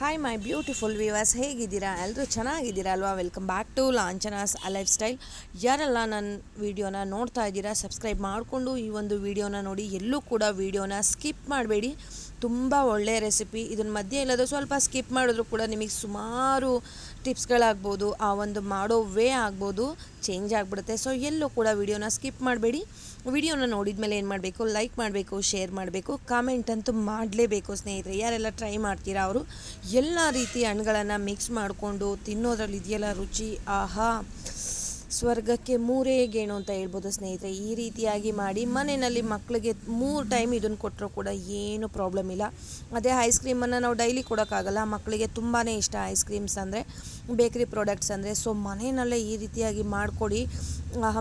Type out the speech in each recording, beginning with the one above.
Hi my beautiful viewers ಹೇಗಿದ್ದೀರಾ? ಎಲ್ಲರೂ ಚೆನ್ನಾಗಿದ್ದೀರಾ ಅಲ್ವಾ? Welcome back to Lanchana's lifestyle ಯಾರೆಲ್ಲ ನನ್ನ ವೀಡಿಯೋನ ನೋಡ್ತಾ ಇದ್ದೀರಾ ಸಬ್ಸ್ಕ್ರೈಬ್ ಮಾಡಿಕೊಂಡು ಈ ಒಂದು ವಿಡಿಯೋನ ನೋಡಿ, ಎಲ್ಲೂ ಕೂಡ ವೀಡಿಯೋನ ಸ್ಕಿಪ್ ಮಾಡಬೇಡಿ. ತುಂಬ ಒಳ್ಳೆಯ ರೆಸಿಪಿ ಇದನ್ನ ಮಧ್ಯೆ ಇಲ್ಲದ ಸ್ವಲ್ಪ ಸ್ಕಿಪ್ ಮಾಡಿದ್ರು ಕೂಡ ನಿಮಗೆ ಸುಮಾರು ಟಿಪ್ಸ್ಗಳಾಗ್ಬೋದು ಆ ಒಂದು ಮಾಡೋ ವೇ ಆಗ್ಬೋದು ಚೇಂಜ್ ಆಗಿಬಿಡುತ್ತೆ. ಸೊ ಎಲ್ಲೂ ಕೂಡ ವಿಡಿಯೋನ ಸ್ಕಿಪ್ ಮಾಡಬೇಡಿ. ವಿಡಿಯೋನ ನೋಡಿದ ಮೇಲೆ ಏನು ಮಾಡಬೇಕು? ಲೈಕ್ ಮಾಡಬೇಕು ಶೇರ್ ಮಾಡಬೇಕು ಕಾಮೆಂಟ್ ಅಂತೂ ಮಾಡಲೇಬೇಕು ಸ್ನೇಹಿತರೆ. ಯಾರೆಲ್ಲ ಟ್ರೈ ಮಾಡ್ತೀರಾ ಅವರು? ಎಲ್ಲ ರೀತಿ ಹಣ್ಣುಗಳನ್ನು ಮಿಕ್ಸ್ ಮಾಡಿಕೊಂಡು ತಿನ್ನೋದ್ರಲ್ಲಿ ಇದೆಯಲ್ಲ ರುಚಿ, ಆಹಾ! ಸ್ವರ್ಗಕ್ಕೆ ಮೂರೇ ಗೇಣು ಅಂತ ಹೇಳ್ಬೋದು ಸ್ನೇಹಿತರೆ. ಈ ರೀತಿಯಾಗಿ ಮಾಡಿ ಮನೆಯಲ್ಲಿ ಮಕ್ಕಳಿಗೆ ಮೂರು ಟೈಮ್ ಇದನ್ನು ಕೊಟ್ಟರೂ ಕೂಡ ಏನು ಪ್ರಾಬ್ಲಮ್ ಇಲ್ಲ. ಅದೇ ಐಸ್ ಕ್ರೀಮನ್ನು ನಾವು ಡೈಲಿ ಕೊಡೋಕ್ಕಾಗಲ್ಲ. ಮಕ್ಕಳಿಗೆ ತುಂಬಾ ಇಷ್ಟ ಐಸ್ ಕ್ರೀಮ್ಸ್ ಅಂದರೆ. ಬೇಕ್ರಿ ಪ್ರಾಡಕ್ಟ್ಸ್ ಅಂದರೆ ಸೊ ಮನೆಯಲ್ಲೇ ಈ ರೀತಿಯಾಗಿ ಮಾಡಿಕೊಡಿ.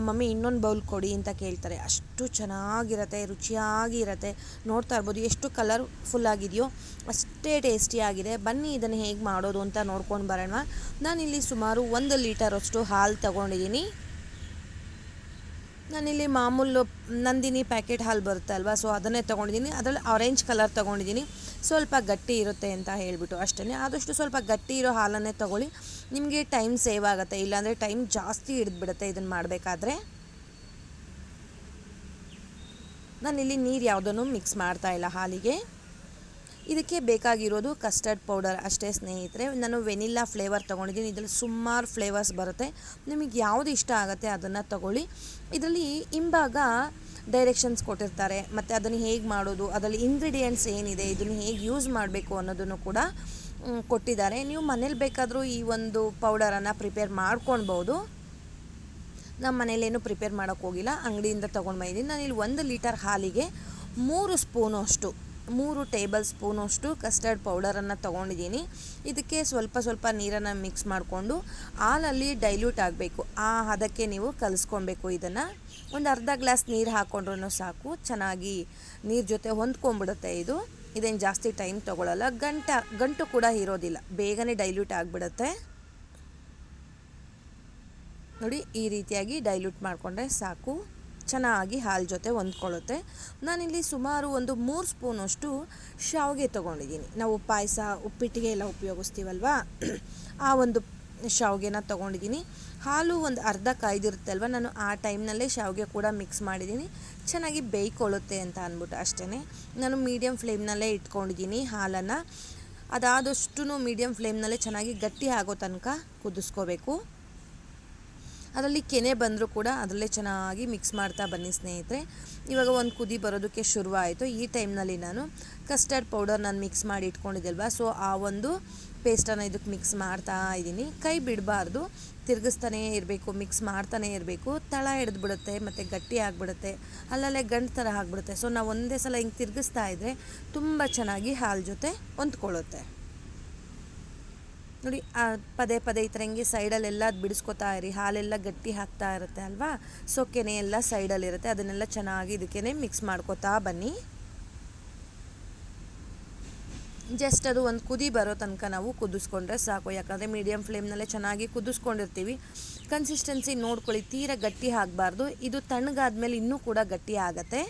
ಮಮ್ಮಿ ಇನ್ನೊಂದು ಬೌಲ್ ಕೊಡಿ ಅಂತ ಕೇಳ್ತಾರೆ. ಅಷ್ಟು ಚೆನ್ನಾಗಿರುತ್ತೆ, ರುಚಿಯಾಗಿರುತ್ತೆ. ನೋಡ್ತಾ ಇರ್ಬೋದು, ಎಷ್ಟು ಕಲರ್ಫುಲ್ ಆಗಿದೆಯೋ ಅಷ್ಟೇ ಟೇಸ್ಟಿಯಾಗಿದೆ ಬನ್ನಿ ಇದನ್ನು ಹೇಗೆ ಮಾಡೋದು ಅಂತ ನೋಡ್ಕೊಂಡು ಬರೋಣ. ನಾನಿಲ್ಲಿ ಸುಮಾರು ಒಂದು ಲೀಟರಷ್ಟು ಹಾಲು ತಗೊಂಡಿದ್ದೀನಿ. ನಾನಿಲ್ಲಿ ಮಾಮೂಲು ನಂದಿನಿ ಪ್ಯಾಕೆಟ್ ಹಾಲು ಬರುತ್ತೆ ಅಲ್ವಾ ಸೊ ಅದನ್ನೇ ತೊಗೊಂಡಿದ್ದೀನಿ. ಅದರಲ್ಲಿ ಆರೆಂಜ್ ಕಲರ್ ತೊಗೊಂಡಿದ್ದೀನಿ. ಸ್ವಲ್ಪ ಗಟ್ಟಿ ಇರುತ್ತೆ ಅಂತ ಹೇಳಿಬಿಟ್ಟು ಅಷ್ಟೇ ಆದಷ್ಟು ಸ್ವಲ್ಪ ಗಟ್ಟಿ ಇರೋ ಹಾಲನ್ನೇ ತೊಗೊಳ್ಳಿ. ನಿಮಗೆ ಟೈಮ್ ಸೇವ್ ಆಗುತ್ತೆ. ಇಲ್ಲಾಂದರೆ ಟೈಮ್ ಜಾಸ್ತಿ ಹಿಡಿದ್ಬಿಡುತ್ತೆ ಇದನ್ನು ಮಾಡಬೇಕಾದ್ರೆ. ನಾನಿಲ್ಲಿ ನೀರು ಯಾವುದನ್ನು ಮಿಕ್ಸ್ ಮಾಡ್ತಾ ಇಲ್ಲ ಹಾಲಿಗೆ. ಇದಕ್ಕೆ ಬೇಕಾಗಿರೋದು ಕಸ್ಟರ್ಡ್ ಪೌಡರ್ ಅಷ್ಟೇ ಸ್ನೇಹಿತರೆ. ನಾನು ವೆನಿಲ್ಲಾ ಫ್ಲೇವರ್ ತೊಗೊಂಡಿದ್ದೀನಿ. ಇದರಲ್ಲಿ ಸುಮಾರು ಫ್ಲೇವರ್ಸ್ ಬರುತ್ತೆ. ನಿಮಗೆ ಯಾವುದು ಇಷ್ಟ ಆಗುತ್ತೆ ಅದನ್ನು ತಗೊಳ್ಳಿ. ಇದರಲ್ಲಿ ಹಿಂಭಾಗ ಡೈರೆಕ್ಷನ್ಸ್ ಕೊಟ್ಟಿರ್ತಾರೆ. ಮತ್ತು ಅದನ್ನು ಹೇಗೆ ಮಾಡೋದು, ಅದರಲ್ಲಿ ಇಂಗ್ರೀಡಿಯೆಂಟ್ಸ್ ಏನಿದೆ, ಇದನ್ನು ಹೇಗೆ ಯೂಸ್ ಮಾಡಬೇಕು ಅನ್ನೋದನ್ನು ಕೂಡ ಕೊಟ್ಟಿದ್ದಾರೆ. ನೀವು ಮನೇಲಿ ಬೇಕಾದರೂ ಈ ಒಂದು ಪೌಡರನ್ನು ಪ್ರಿಪೇರ್ ಮಾಡ್ಕೊಳ್ಬೋದು ನಮ್ಮ ಮನೇಲೇನು ಪ್ರಿಪೇರ್ ಮಾಡೋಕ್ಕೋಗಿಲ್ಲ ಅಂಗಡಿಯಿಂದ ತೊಗೊಂಡು ಬಂದಿದ್ದೀನಿ. ನಾನು ಇಲ್ಲಿ ಒಂದು ಲೀಟರ್ ಹಾಲಿಗೆ ಮೂರು ಸ್ಪೂನು ಅಷ್ಟು. ಮೂರು ಟೇಬಲ್ ಸ್ಪೂನಷ್ಟು ಕಸ್ಟರ್ಡ್ ಪೌಡರನ್ನು ತೊಗೊಂಡಿದ್ದೀನಿ. ಇದಕ್ಕೆ ಸ್ವಲ್ಪ ಸ್ವಲ್ಪ ನೀರನ್ನು ಮಿಕ್ಸ್ ಮಾಡಿಕೊಂಡು ಹಾಲಲ್ಲಿ ಡೈಲ್ಯೂಟ್ ಆಗಬೇಕು. ಆ ಹದಕ್ಕೆ ನೀವು ಕಲಿಸ್ಕೊಬೇಕು ಇದನ್ನು. ಒಂದು ಅರ್ಧ ಗ್ಲಾಸ್ ನೀರು ಹಾಕ್ಕೊಂಡ್ರೂ ಸಾಕು. ಚೆನ್ನಾಗಿ ನೀರು ಜೊತೆ ಹೊಂದ್ಕೊಂಡ್ಬಿಡುತ್ತೆ ಇದು. ಇದೇನು ಜಾಸ್ತಿ ಟೈಮ್ ತೊಗೊಳ್ಳಲ್ಲ ಗಂಟ, ಗಂಟು ಕೂಡ ಇರೋದಿಲ್ಲ. ಬೇಗನೆ ಡೈಲ್ಯೂಟ್ ಆಗಿಬಿಡುತ್ತೆ. ನೋಡಿ, ಈ ರೀತಿಯಾಗಿ ಡೈಲ್ಯೂಟ್ ಮಾಡಿಕೊಂಡ್ರೆ ಸಾಕು. ಚೆನ್ನಾಗಿ ಹಾಲು ಜೊತೆ ಹೊಂದ್ಕೊಳ್ಳುತ್ತೆ. ನಾನಿಲ್ಲಿ ಸುಮಾರು ಒಂದು ಮೂರು ಸ್ಪೂನಷ್ಟು ಶಾವಿಗೆ ತೊಗೊಂಡಿದ್ದೀನಿ. ನಾವು ಪಾಯಸ, ಉಪ್ಪಿಟ್ಟಿಗೆ ಎಲ್ಲ ಉಪಯೋಗಿಸ್ತೀವಲ್ವಾ? ಆ ಒಂದು ಶಾವಿಗೆನ ತೊಗೊಂಡಿದ್ದೀನಿ. ಹಾಲು ಒಂದು ಅರ್ಧ ಕಾಯ್ದಿರುತ್ತೆ ಅಲ್ವ ನಾನು ಆ ಟೈಮ್ನಲ್ಲೇ ಶಾವಿಗೆ ಕೂಡ ಮಿಕ್ಸ್ ಮಾಡಿದ್ದೀನಿ. ಚೆನ್ನಾಗಿ ಬೇಯ್ಕೊಳ್ಳುತ್ತೆ ಅಂತ ಅಂದ್ಬಿಟ್ಟು ಅಷ್ಟೇ ನಾನು ಮೀಡಿಯಮ್ ಫ್ಲೇಮ್ನಲ್ಲೇ ಇಟ್ಕೊಂಡಿದ್ದೀನಿ ಹಾಲನ್ನು. ಅದಾದಷ್ಟು ಮೀಡಿಯಮ್ ಫ್ಲೇಮ್ನಲ್ಲೇ ಚೆನ್ನಾಗಿ ಗಟ್ಟಿ ಆಗೋ ತನಕ ಕುದಿಸ್ಕೋಬೇಕು. ಅದರಲ್ಲಿ ಕೆನೆ ಬಂದರೂ ಕೂಡ ಅದರಲ್ಲೇ ಚೆನ್ನಾಗಿ ಮಿಕ್ಸ್ ಮಾಡ್ತಾ ಬನ್ನಿ ಸ್ನೇಹಿತರೆ. ಇವಾಗ ಒಂದು ಕುದಿ ಬರೋದಕ್ಕೆ ಶುರುವಾಯಿತು. ಈ ಟೈಮ್ನಲ್ಲಿ ನಾನು ಕಸ್ಟರ್ಡ್ ಪೌಡರ್ ನಾನು ಮಿಕ್ಸ್ ಮಾಡಿ ಇಟ್ಕೊಂಡಿದ್ದಲ್ವ? ಸೊ, ಆ ಒಂದು ಪೇಸ್ಟನ್ನು ಇದಕ್ಕೆ ಮಿಕ್ಸ್ ಮಾಡ್ತಾ ಇದ್ದೀನಿ. ಕೈ ಬಿಡಬಾರ್ದು. ತಿರುಗಿಸ್ತಾನೇ ಇರಬೇಕು, ಮಿಕ್ಸ್ ಮಾಡ್ತಾನೇ ಇರಬೇಕು. ತಳ ಹಿಡಿದ್ಬಿಡುತ್ತೆ ಮತ್ತು ಗಟ್ಟಿ ಆಗಿಬಿಡುತ್ತೆ. ಅಲ್ಲಲ್ಲೇ ಗಂಟು ಥರ ಆಗಿಬಿಡುತ್ತೆ. ಸೊ, ನಾವು ಒಂದೇ ಸಲ ಹಿಂಗೆ ತಿರುಗಿಸ್ತಾ ಇದ್ದರೆ ತುಂಬ ಚೆನ್ನಾಗಿ ಹಾಲು ಜೊತೆ ಹೊಂದ್ಕೊಳ್ಳುತ್ತೆ. ನೋಡಿ ಪದೇ ಪದೇ ಈ ಥರ ಹಿಂಗೆ ಸೈಡಲ್ಲೆಲ್ಲ ಅದು ಬಿಡಿಸ್ಕೊತಾ ಇರಿ, ಹಾಲೆಲ್ಲ ಗಟ್ಟಿ ಹಾಕ್ತಾ ಇರುತ್ತೆ ಅಲ್ವಾ? ಸೊ ಕೆನೆ ಎಲ್ಲ ಸೈಡಲ್ಲಿರುತ್ತೆ ಅದನ್ನೆಲ್ಲ ಚೆನ್ನಾಗಿ ಇದಕ್ಕೆ ಮಿಕ್ಸ್ ಮಾಡ್ಕೋತಾ ಬನ್ನಿ. ಜಸ್ಟ್ ಅದು ಒಂದು ಕುದಿ ಬರೋ ತನಕ ನಾವು ಕುದಿಸ್ಕೊಂಡ್ರೆ ಸಾಕು, ಯಾಕಂದರೆ ಮೀಡಿಯಮ್ ಫ್ಲೇಮ್ನಲ್ಲೇ ಚೆನ್ನಾಗಿ ಕುದಿಸ್ಕೊಂಡಿರ್ತೀವಿ. ಕನ್ಸಿಸ್ಟೆನ್ಸಿ ನೋಡ್ಕೊಳ್ಳಿ, ತೀರ ಗಟ್ಟಿ ಆಗಬಾರ್ದು. ಇದು ತಣ್ಣಗಾದ್ಮೇಲೆ ಇನ್ನೂ ಕೂಡ ಗಟ್ಟಿ ಆಗತ್ತೆ.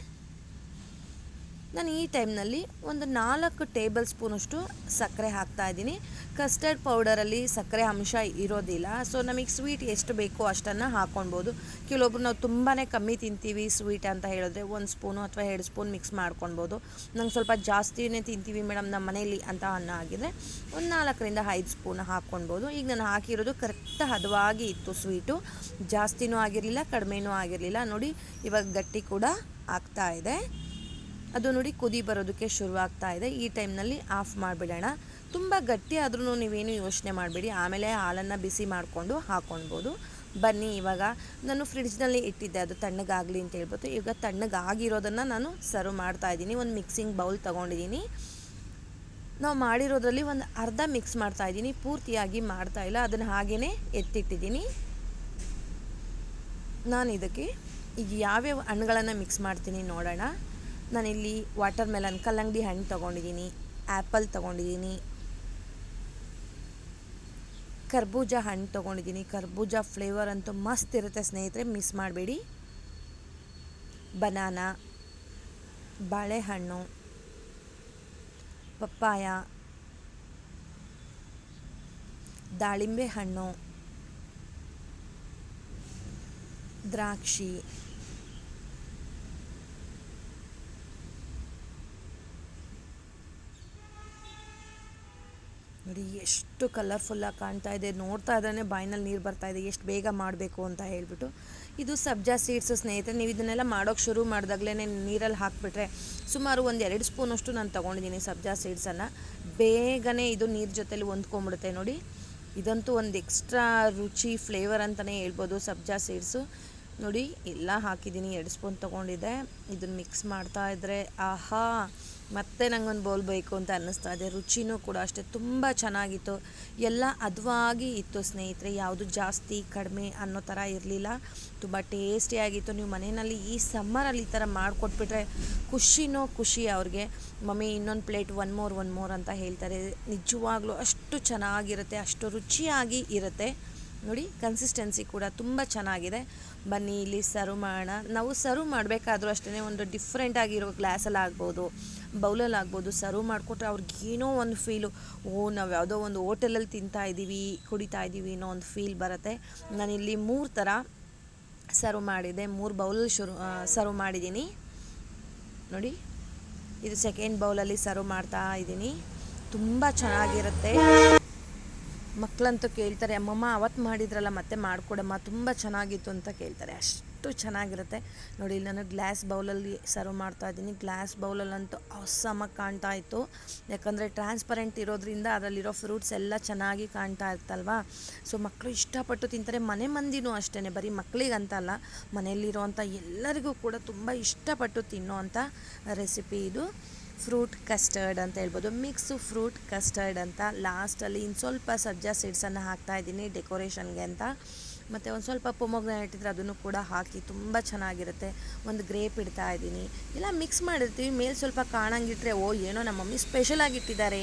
ನಾನು ಈ ಟೈಮ್ನಲ್ಲಿ ಒಂದು ನಾಲ್ಕು ಟೇಬಲ್ ಸ್ಪೂನಷ್ಟು ಸಕ್ಕರೆ ಹಾಕ್ತಾ ಇದ್ದೀನಿ. ಕಸ್ಟರ್ಡ್ ಪೌಡರಲ್ಲಿ ಸಕ್ಕರೆ ಅಂಶ ಇರೋದಿಲ್ಲ. ಸೊ ನಮಗೆ ಸ್ವೀಟ್ ಎಷ್ಟು ಬೇಕೋ ಅಷ್ಟನ್ನು ಹಾಕ್ಕೊಳ್ಬೋದು ಕೆಲವೊಬ್ರು ನಾವು ತುಂಬಾ ಕಮ್ಮಿ ತಿಂತೀವಿ ಸ್ವೀಟ್ ಅಂತ ಹೇಳಿದ್ರೆ ಒಂದು ಸ್ಪೂನು ಅಥವಾ ಎರಡು ಸ್ಪೂನ್ ಮಿಕ್ಸ್ ಮಾಡ್ಕೊಳ್ಬೋದು. ನಂಗೆ ಸ್ವಲ್ಪ ಜಾಸ್ತಿನೇ ತಿಂತೀವಿ ಮೇಡಮ್ ನಮ್ಮ ಮನೆಯಲ್ಲಿ ಅಂತ ಅನ್ನ ಆಗಿದ್ರೆ ಒಂದು ನಾಲ್ಕರಿಂದ ಐದು ಸ್ಪೂನ್ ಹಾಕ್ಕೊಳ್ಬೋದು ಈಗ ನಾನು ಹಾಕಿರೋದು ಕರೆಕ್ಟ್ ಹದವಾಗಿ ಇತ್ತು ಸ್ವೀಟು ಜಾಸ್ತಿನೂ ಆಗಿರಲಿಲ್ಲ, ಕಡಿಮೆನೂ ಆಗಿರಲಿಲ್ಲ. ನೋಡಿ, ಇವಾಗ ಗಟ್ಟಿ ಕೂಡ ಆಗ್ತಾ ಇದೆ. ಅದು ನೋಡಿ ಕುದಿ ಬರೋದಕ್ಕೆ ಶುರುವಾಗ್ತಾ ಇದೆ. ಈ ಟೈಮ್ನಲ್ಲಿ ಆಫ್ ಮಾಡಿಬಿಡೋಣ. ತುಂಬ ಗಟ್ಟಿ ಆದ್ರೂ ನೀವೇನು ಯೋಚನೆ ಮಾಡಬೇಡಿ. ಆಮೇಲೆ ಹಾಲನ್ನು ಬಿಸಿ ಮಾಡಿಕೊಂಡು ಹಾಕ್ಕೊಳ್ಬೋದು ಬನ್ನಿ, ಇವಾಗ ನಾನು ಫ್ರಿಡ್ಜ್ನಲ್ಲಿ ಇಟ್ಟಿದ್ದೆ. ಅದು ತಣ್ಣಗಾಗಲಿ ಅಂತ ಹೇಳ್ಬೋದು ಈಗ ತಣ್ಣಗಾಗಿರೋದನ್ನು ನಾನು ಸರ್ವ್ ಮಾಡ್ತಾ ಇದ್ದೀನಿ. ಒಂದು ಮಿಕ್ಸಿಂಗ್ ಬೌಲ್ ತೊಗೊಂಡಿದ್ದೀನಿ. ನಾವು ಮಾಡಿರೋದ್ರಲ್ಲಿ ಒಂದು ಅರ್ಧ ಮಿಕ್ಸ್ ಮಾಡ್ತಾ ಇದ್ದೀನಿ. ಪೂರ್ತಿಯಾಗಿ ಮಾಡ್ತಾ ಇಲ್ಲ. ಅದನ್ನು ಹಾಗೇ ಎತ್ತಿಟ್ಟಿದ್ದೀನಿ. ನಾನು ಇದಕ್ಕೆ ಈಗ ಯಾವ್ಯಾವ ಹಣ್ಣುಗಳನ್ನು ಮಿಕ್ಸ್ ಮಾಡ್ತೀನಿ ನೋಡೋಣ. ನಾನಿಲ್ಲಿ ವಾಟರ್ ಮೆಲನ್ ಕಲ್ಲಂಗಡಿ ಹಣ್ಣು ತೊಗೊಂಡಿದ್ದೀನಿ ಆ್ಯಪಲ್ ತೊಗೊಂಡಿದ್ದೀನಿ ಕರ್ಬೂಜ ಹಣ್ಣು ತೊಗೊಂಡಿದ್ದೀನಿ ಕರ್ಬೂಜ ಫ್ಲೇವರ್ ಅಂತೂ ಮಸ್ತ್ ಇರುತ್ತೆ ಸ್ನೇಹಿತರೆ, ಮಿಸ್ ಮಾಡಬೇಡಿ. ಬನಾನಾ, ಬಾಳೆಹಣ್ಣು, ಪಪ್ಪಾಯ, ದಾಳಿಂಬೆ ಹಣ್ಣು, ದ್ರಾಕ್ಷಿ. ನೋಡಿ, ಎಷ್ಟು ಕಲರ್ಫುಲ್ಲಾಗಿ ಕಾಣ್ತಾ ಇದೆ. ನೋಡ್ತಾ ಇದ್ದಾನೆ ಬಾಯಿನಲ್ಲಿ ನೀರು ಬರ್ತಾ ಇದೆ. ಎಷ್ಟು ಬೇಗ ಮಾಡಬೇಕು ಅಂತ ಹೇಳ್ಬಿಟ್ಟು. ಇದು ಸಬ್ಜಾ ಸೀಡ್ಸ್ ಸ್ನೇಹಿತರೆ, ನೀವು ಇದನ್ನೆಲ್ಲ ಮಾಡೋಕ್ಕೆ ಶುರು ಮಾಡಿದಾಗಲೇ ನೀರಲ್ಲಿ ಹಾಕಿಬಿಟ್ರೆ ಸುಮಾರು ಒಂದು ಎರಡು ಸ್ಪೂನಷ್ಟು ನಾನು ತೊಗೊಂಡಿದ್ದೀನಿ ಸಬ್ಜಾ ಸೀಡ್ಸನ್ನು ಬೇಗನೆ ಇದು ನೀರು ಜೊತೆಲಿ ಹೊಂದ್ಕೊಂಬಿಡುತ್ತೆ ನೋಡಿ. ಇದಂತೂ ಒಂದು ಎಕ್ಸ್ಟ್ರಾ ರುಚಿ ಫ್ಲೇವರ್ ಅಂತಲೇ ಹೇಳ್ಬೋದು ಸಬ್ಜಾ ಸೀಡ್ಸು ನೋಡಿ, ಎಲ್ಲ ಹಾಕಿದ್ದೀನಿ. ಎರಡು ಸ್ಪೂನ್ ತೊಗೊಂಡಿದ್ದೆ. ಇದನ್ನು ಮಿಕ್ಸ್ ಮಾಡ್ತಾ ಇದ್ದರೆ ಆಹಾ! ಮತ್ತೆ ನಂಗೊಂದು ಬೌಲ್ ಬೇಕು ಅಂತ ಅನ್ನಿಸ್ತಾ ಇದೆ. ರುಚಿನೂ ಕೂಡ ಅಷ್ಟೇ ತುಂಬ ಚೆನ್ನಾಗಿತ್ತು. ಎಲ್ಲ ಹದವಾಗಿ ಇತ್ತು ಸ್ನೇಹಿತರೆ. ಯಾವುದು ಜಾಸ್ತಿ, ಕಡಿಮೆ ಅನ್ನೋ ಥರ ಇರಲಿಲ್ಲ. ತುಂಬ ಟೇಸ್ಟಿಯಾಗಿತ್ತು ನೀವು ಮನೆಯಲ್ಲಿ ಈ ಸಮ್ಮರಲ್ಲಿ ಈ ಥರ ಮಾಡಿಕೊಟ್ಬಿಟ್ರೆ ಖುಷಿನೋ ಖುಷಿ ಅವ್ರಿಗೆ. ಮಮ್ಮಿ, ಇನ್ನೊಂದು plate one more one more ಅಂತ ಹೇಳ್ತಾರೆ. ನಿಜವಾಗ್ಲೂ ಅಷ್ಟು ಚೆನ್ನಾಗಿರುತ್ತೆ, ಅಷ್ಟು ರುಚಿಯಾಗಿ ಇರುತ್ತೆ. ನೋಡಿ ಕನ್ಸಿಸ್ಟೆನ್ಸಿ ಕೂಡ ತುಂಬ ಚೆನ್ನಾಗಿದೆ. ಬನ್ನಿ, ಇಲ್ಲಿ ಸರ್ವ್ ಮಾಡೋಣ. ನಾವು ಸರ್ವ್ ಮಾಡಬೇಕಾದ್ರೂ ಅಷ್ಟೇ ಒಂದು ಡಿಫ್ರೆಂಟಾಗಿರೋ ಗ್ಲಾಸಲ್ಲಿ ಆಗ್ಬೋದು ಬೌಲಲ್ಲಿ ಆಗ್ಬೋದು ಸರ್ವ್ ಮಾಡಿಕೊಟ್ರೆ ಅವ್ರಿಗೇನೋ ಒಂದು ಫೀಲು ಓ, ನಾವು ಯಾವುದೋ ಒಂದು ಹೋಟೆಲಲ್ಲಿ ತಿಂತಾ ಇದ್ದೀವಿ ಕುಡಿತಾ ಇದ್ದೀವಿ ಅನ್ನೋ ಒಂದು ಫೀಲ್ ಬರುತ್ತೆ. ನಾನಿಲ್ಲಿ ಮೂರು ಥರ ಸರ್ವ್ ಮಾಡಿದೆ, ಮೂರು ಬೌಲಲ್ಲಿ ಶುರು ಸರ್ವ್ ಮಾಡಿದ್ದೀನಿ. ನೋಡಿ, ಇದು ಸೆಕೆಂಡ್ ಬೌಲಲ್ಲಿ ಸರ್ವ್ ಮಾಡ್ತಾ ಇದ್ದೀನಿ ತುಂಬ ಚೆನ್ನಾಗಿರುತ್ತೆ. ಮಕ್ಕಳಂತೂ ಕೇಳ್ತಾರೆ, ಅಮ್ಮಮ್ಮ ಅವತ್ತು ಮಾಡಿದ್ರಲ್ಲ, ಮತ್ತೆ ಮಾಡಿಕೊಡಮ್ಮ. ತುಂಬ ಚೆನ್ನಾಗಿತ್ತು ಅಂತ ಕೇಳ್ತಾರೆ ಅಷ್ಟು. ಚೆನ್ನಾಗಿರುತ್ತೆ. ನೋಡಿ, ಇಲ್ಲಿ ನಾನು ಗ್ಲಾಸ್ ಬೌಲಲ್ಲಿ ಸರ್ವ್ ಮಾಡ್ತಾ ಇದ್ದೀನಿ. ಗ್ಲಾಸ್ ಬೌಲಲ್ಲಂತೂ ಅವಸಮಾಗಿ ಕಾಣ್ತಾ ಇತ್ತು. ಯಾಕಂದರೆ ಟ್ರಾನ್ಸ್ಪರೆಂಟ್ ಇರೋದ್ರಿಂದ ಅದರಲ್ಲಿರೋ ಫ್ರೂಟ್ಸ್ ಎಲ್ಲ ಚೆನ್ನಾಗಿ ಕಾಣ್ತಾ ಇರ್ತಲ್ವಾ ಸೊ ಮಕ್ಕಳು ಇಷ್ಟಪಟ್ಟು ತಿಂತಾರೆ. ಮನೆ ಮಂದಿನೂ ಅಷ್ಟೇ ಬರೀ ಮಕ್ಕಳಿಗಂತಲ್ಲ ಮನೆಯಲ್ಲಿರೋವಂಥ ಎಲ್ಲರಿಗೂ ಕೂಡ ತುಂಬ ಇಷ್ಟಪಟ್ಟು ತಿನ್ನೋವಂಥ ರೆಸಿಪಿ ಇದು. ಫ್ರೂಟ್ ಕಸ್ಟರ್ಡ್ ಅಂತ ಹೇಳ್ಬೋದು. ಮಿಕ್ಸ್ ಫ್ರೂಟ್ ಕಸ್ಟರ್ಡ್ ಅಂತ. ಲಾಸ್ಟಲ್ಲಿ ಇನ್ನು ಸ್ವಲ್ಪ ಸಜ್ಜಾ ಸೀಡ್ಸನ್ನು ಹಾಕ್ತಾ ಇದ್ದೀನಿ ಡೆಕೋರೇಷನ್ಗೆ ಅಂತ. ಮತ್ತು ಒಂದು ಸ್ವಲ್ಪ ಪೊಮೊಗ್ರಾನೇಟ್ ಇಟ್ಟಿದ್ರೆ ಅದನ್ನು ಕೂಡ ಹಾಕಿ ತುಂಬ ಚೆನ್ನಾಗಿರುತ್ತೆ. ಒಂದು ಗ್ರೇಪ್ ಇಡ್ತಾ ಇದ್ದೀನಿ. ಎಲ್ಲ ಮಿಕ್ಸ್ ಮಾಡಿರ್ತೀವಿ. ಮೇಲೆ ಸ್ವಲ್ಪ ಕಾಣಂಗಿಟ್ರೆ, ಓ, ಏನೋ ನಮ್ಮ ಮಮ್ಮಿ ಸ್ಪೆಷಲಾಗಿ ಇಟ್ಟಿದ್ದಾರೆ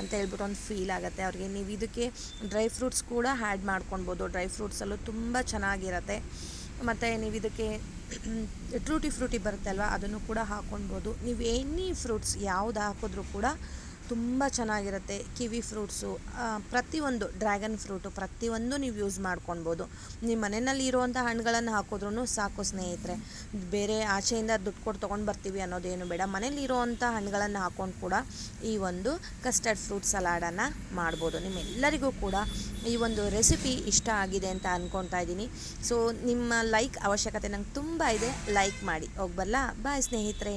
ಅಂತ ಹೇಳ್ಬಿಟ್ಟು ಒಂದು ಫೀಲ್ ಆಗುತ್ತೆ. ಅವ್ರಿಗೆ ನೀವು ಇದಕ್ಕೆ ಡ್ರೈ ಫ್ರೂಟ್ಸ್ ಕೂಡ ಆ್ಯಡ್ ಮಾಡ್ಕೊಳ್ಬೋದು ಡ್ರೈ ಫ್ರೂಟ್ಸಲ್ಲೂ ತುಂಬ ಚೆನ್ನಾಗಿರುತ್ತೆ. ಮತ್ತು ನೀವು ಇದಕ್ಕೆ ಟ್ರೂಟಿ ಫ್ರೂಟಿ ಬರುತ್ತೆ ಅಲ್ವಾ ಅದನ್ನು ಕೂಡ ಹಾಕ್ಕೊಳ್ಬೋದು ನೀವು ಎನಿ ಫ್ರೂಟ್ಸ್ ಯಾವ್ದು ಹಾಕಿದ್ರೂ ಕೂಡ ತುಂಬ ಚೆನ್ನಾಗಿರುತ್ತೆ ಕಿವಿ ಫ್ರೂಟ್ಸು ಪ್ರತಿಯೊಂದು ಡ್ರ್ಯಾಗನ್ ಫ್ರೂಟು ಪ್ರತಿಯೊಂದು ನೀವು ಯೂಸ್ ಮಾಡ್ಕೊಳ್ಬೋದು. ನಿಮ್ಮ ಮನೆಯಲ್ಲಿ ಇರುವಂಥ ಹಣ್ಣುಗಳನ್ನು ಹಾಕಿದ್ರೂ ಸಾಕು ಸ್ನೇಹಿತರೆ. ಬೇರೆ ಆಚೆಯಿಂದ ದುಡ್ಡು ಕೊಟ್ಟು ತೊಗೊಂಡು ಬರ್ತೀವಿ ಅನ್ನೋದೇನು ಬೇಡ. ಮನೇಲಿ ಇರುವಂಥ ಹಣ್ಣುಗಳನ್ನು ಹಾಕ್ಕೊಂಡು ಕೂಡ ಈ ಒಂದು ಕಸ್ಟರ್ಡ್ ಫ್ರೂಟ್ ಸಲಾಡನ್ನು ಮಾಡ್ಬೋದು. ನಿಮ್ಮೆಲ್ಲರಿಗೂ ಕೂಡ ಈ ಒಂದು ರೆಸಿಪಿ ಇಷ್ಟ ಆಗಿದೆ ಅಂತ ಅಂದ್ಕೊತಾ ಇದ್ದೀನಿ. ಸೊ ನಿಮ್ಮ ಲೈಕ್ ಅವಶ್ಯಕತೆ ನಂಗೆ ತುಂಬ ಇದೆ. ಲೈಕ್ ಮಾಡಿ. ಹೋಗ್ಬಲ್ಲ ಬಾಯ್ ಸ್ನೇಹಿತರೆ.